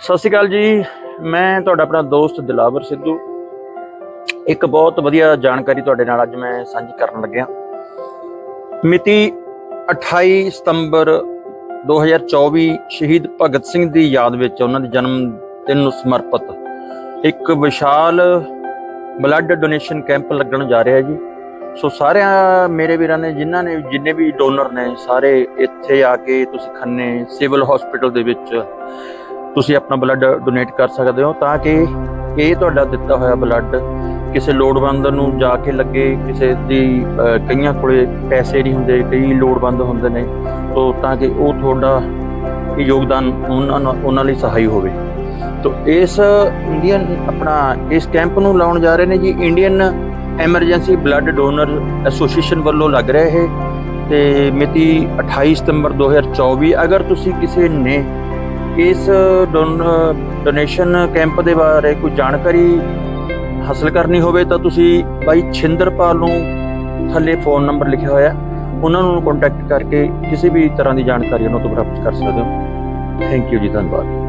ਸਤਿ ਸ਼੍ਰੀ ਅਕਾਲ ਜੀ। ਮੈਂ ਤੁਹਾਡਾ ਆਪਣਾ ਦੋਸਤ ਦਿਲਾਵਰ ਸਿੱਧੂ। ਇੱਕ ਬਹੁਤ ਵਧੀਆ ਜਾਣਕਾਰੀ ਤੁਹਾਡੇ ਨਾਲ ਅੱਜ ਮੈਂ ਸਾਂਝੀ ਕਰਨ ਲੱਗਿਆ। ਮਿਤੀ 28 ਸਤੰਬਰ 2024 ਸ਼ਹੀਦ ਭਗਤ ਸਿੰਘ ਦੀ ਯਾਦ ਵਿੱਚ ਉਹਨਾਂ ਦੇ ਜਨਮ ਦਿਨ ਨੂੰ ਸਮਰਪਿਤ ਇੱਕ ਵਿਸ਼ਾਲ ਬਲੱਡ ਡੋਨੇਸ਼ਨ ਕੈਂਪ ਲੱਗਣ ਜਾ ਰਿਹਾ ਜੀ। ਸੋ ਸਾਰਿਆਂ, ਮੇਰੇ ਵੀਰਾਂ ਨੇ, ਜਿਨ੍ਹਾਂ ਨੇ, ਜਿੰਨੇ ਵੀ ਡੋਨਰ ਨੇ, ਸਾਰੇ ਇੱਥੇ ਆ ਕੇ ਤੁਸੀਂ ਖੰਨੇ ਸਿਵਲ ਹਸਪੀਟਲ ਦੇ ਵਿੱਚ ਤੁਸੀਂ ਆਪਣਾ ਬਲੱਡ ਡੋਨੇਟ ਕਰ ਸਕਦੇ ਹੋ ਤਾਂ ਕਿ ਇਹ ਤੁਹਾਡਾ ਦਿੱਤਾ ਹੋਇਆ ਬਲੱਡ ਕਿਸੇ ਲੋੜਵੰਦ ਨੂੰ ਜਾ ਕੇ ਲੱਗੇ, ਕਿਸੇ ਦੀ ਕਈਆਂ ਕੋਲੇ ਪੈਸੇ ਨਹੀਂ ਹੁੰਦੇ, ਕਈ ਲੋੜਵੰਦ ਹੁੰਦੇ ਨੇ, ਤੋ ਤਾਂ ਕਿ ਉਹ ਤੁਹਾਡਾ ਯੋਗਦਾਨ ਉਹਨਾਂ ਨੂੰ, ਉਹਨਾਂ ਲਈ ਸਹਾਈ ਹੋਵੇ। ਤੋ ਇਸ ਇੰਡੀਅਨ ਆਪਣਾ ਇਸ ਕੈਂਪ ਨੂੰ ਲਾਉਣ ਜਾ ਰਹੇ ਨੇ ਜੀ Indian emergency blood donor association ਵੱਲੋਂ ਲੱਗ ਰਿਹਾ ਇਹ, ਤੇ ਮਿਤੀ 28 ਸਤੰਬਰ 2024 ਅਗਰ ਤੁਸੀਂ ਕਿਸੇ ਨੇ ਇਸ ਡੋਨੇਸ਼ਨ ਕੈਂਪ ਦੇ ਬਾਰੇ ਕੋਈ ਜਾਣਕਾਰੀ ਹਾਸਲ ਕਰਨੀ ਹੋਵੇ ਤਾਂ ਤੁਸੀਂ ਬਾਈ ਛਿੰਦਰਪਾਲ ਨੂੰ ਥੱਲੇ ਫੋਨ ਨੰਬਰ ਲਿਖਿਆ ਹੋਇਆ ਉਹਨਾਂ ਨੂੰ ਕੰਟੈਕਟ ਕਰਕੇ ਕਿਸੇ ਵੀ ਤਰ੍ਹਾਂ ਦੀ ਜਾਣਕਾਰੀ ਉਹਨਾਂ ਤੋਂ ਪ੍ਰਾਪਤ ਕਰ ਸਕਦੇ ਹੋ। ਥੈਂਕ ਯੂ ਜੀ, ਧੰਨਵਾਦ।